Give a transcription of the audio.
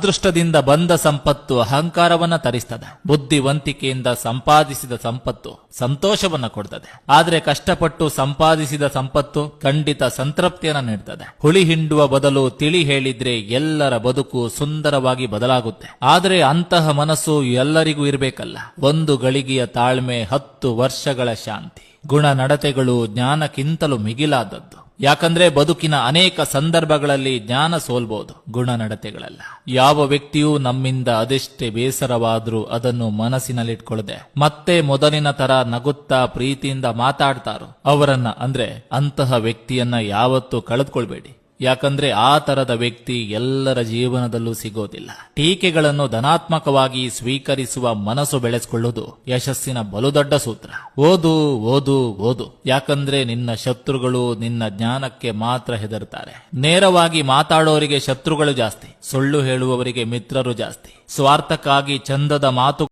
ಅದೃಷ್ಟದಿಂದ ಬಂದ ಸಂಪತ್ತು ಅಹಂಕಾರವನ್ನ ತರಿಸ್ತದೆ. ಬುದ್ಧಿವಂತಿಕೆಯಿಂದ ಸಂಪಾದಿಸಿದ ಸಂಪತ್ತು ಸಂತೋಷವನ್ನ ಕೊಡ್ತದೆ. ಆದ್ರೆ ಕಷ್ಟಪಟ್ಟು ಸಂಪಾದಿಸಿದ ಸಂಪತ್ತು ಖಂಡಿತ ಸಂತೃಪ್ತಿಯನ್ನ ನೀಡ್ತದೆ. ಹುಳಿ ಹಿಂಡುವ ಬದಲು ತಿಳಿ ಹೇಳಿದ್ರೆ ಎಲ್ಲರ ಬದುಕು ಸುಂದರವಾಗಿ ಬದಲಾಗುತ್ತೆ. ಆದ್ರೆ ಅಂತಹ ಮನಸ್ಸು ಎಲ್ಲರಿಗೂ ಇರಬೇಕಲ್ಲ. ಒಂದು ಗಳಿಗೆಯ ತಾಳ್ಮೆ ಹತ್ತು ವರ್ಷಗಳ ಶಾಂತಿ. ಗುಣ ನಡತೆಗಳು ಜ್ಞಾನಕ್ಕಿಂತಲೂ ಮಿಗಿಲಾದದ್ದು. ಯಾಕಂದ್ರೆ ಬದುಕಿನ ಅನೇಕ ಸಂದರ್ಭಗಳಲ್ಲಿ ಜ್ಞಾನ ಸೋಲ್ಬಹುದು ಗುಣ ನಡತೆಗಳಲ್ಲ. ಯಾವ ವ್ಯಕ್ತಿಯೂ ನಮ್ಮಿಂದ ಅದೆಷ್ಟೇ ಬೇಸರವಾದ್ರೂ ಅದನ್ನು ಮನಸ್ಸಿನಲ್ಲಿಟ್ಕೊಳ್ಳದೆ ಮತ್ತೆ ಮೊದಲಿನ ತರ ನಗುತ್ತಾ ಪ್ರೀತಿಯಿಂದ ಮಾತಾಡ್ತಾರೋ ಅವರನ್ನ ಅಂದ್ರೆ ಅಂತಹ ವ್ಯಕ್ತಿಯನ್ನ ಯಾವತ್ತೂ ಕಳೆದುಕೊಳ್ಬೇಡಿ. ಯಾಕಂದ್ರೆ ಆ ತರದ ವ್ಯಕ್ತಿ ಎಲ್ಲರ ಜೀವನದಲ್ಲೂ ಸಿಗೋದಿಲ್ಲ. ಟೀಕೆಗಳನ್ನು ಧನಾತ್ಮಕವಾಗಿ ಸ್ವೀಕರಿಸುವ ಮನಸ್ಸು ಬೆಳೆಸಿಕೊಳ್ಳುವುದು ಯಶಸ್ಸಿನ ಬಲು ದೊಡ್ಡ ಸೂತ್ರ. ಓದು ಓದು ಓದು. ಯಾಕಂದ್ರೆ ನಿನ್ನ ಶತ್ರುಗಳು ನಿನ್ನ ಜ್ಞಾನಕ್ಕೆ ಮಾತ್ರ ಹೆದರ್ತಾರೆ. ನೇರವಾಗಿ ಮಾತಾಡೋರಿಗೆ ಶತ್ರುಗಳು ಜಾಸ್ತಿ. ಸುಳ್ಳು ಹೇಳುವವರಿಗೆ ಮಿತ್ರರು ಜಾಸ್ತಿ. ಸ್ವಾರ್ಥಕ್ಕಾಗಿ ಚಂದದ ಮಾತು